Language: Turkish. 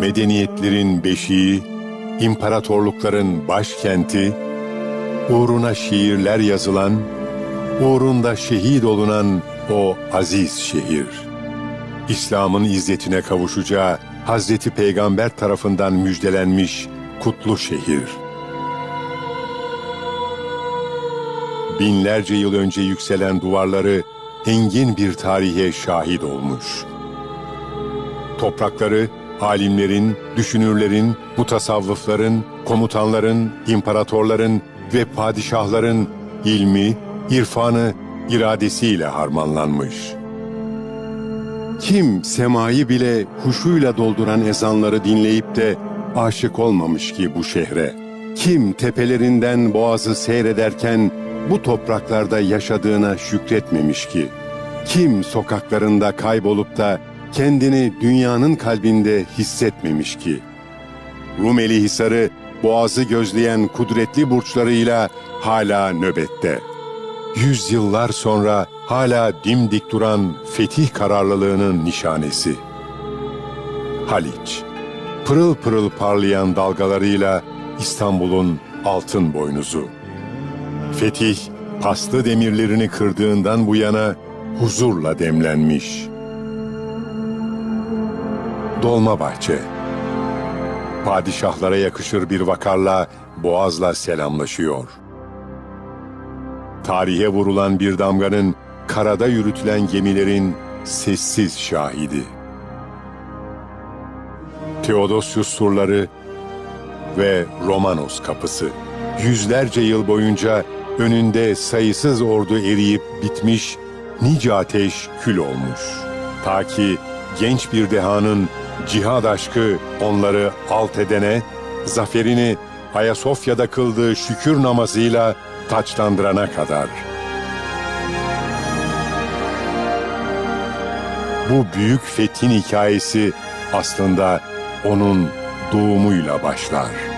Medeniyetlerin beşiği, imparatorlukların başkenti, uğruna şiirler yazılan, uğrunda şehit olunan o aziz şehir. İslam'ın izzetine kavuşacağı Hazreti Peygamber tarafından müjdelenmiş kutlu şehir. Binlerce yıl önce yükselen duvarları engin bir tarihe şahit olmuş. Toprakları alimlerin, düşünürlerin, mutasavvıfların, komutanların, imparatorların ve padişahların ilmi, irfanı, iradesiyle harmanlanmış. Kim semayı bile huşuyla dolduran ezanları dinleyip de aşık olmamış ki bu şehre? Kim tepelerinden boğazı seyrederken bu topraklarda yaşadığına şükretmemiş ki? Kim sokaklarında kaybolup da kendini dünyanın kalbinde hissetmemiş ki? Rumeli Hisarı boğazı gözleyen kudretli burçlarıyla hala nöbette. Yüzyıllar sonra hala dimdik duran fetih kararlılığının nişanesi. Haliç, pırıl pırıl parlayan dalgalarıyla İstanbul'un altın boynuzu. Fetih, paslı demirlerini kırdığından bu yana huzurla demlenmiş. Dolmabahçe Padişahlara yakışır bir vakarla Boğaz'la selamlaşıyor. Tarihe vurulan bir damganın karada yürütülen gemilerin sessiz şahidi. Theodosius surları ve Romanos kapısı. Yüzlerce yıl boyunca önünde sayısız ordu eriyip bitmiş, nice ateş kül olmuş. Ta ki genç bir dehanın cihad aşkı onları alt edene, zaferini Ayasofya'da kıldığı şükür namazıyla taçlandırana kadar. Bu büyük fethin hikayesi aslında onun doğumuyla başlar.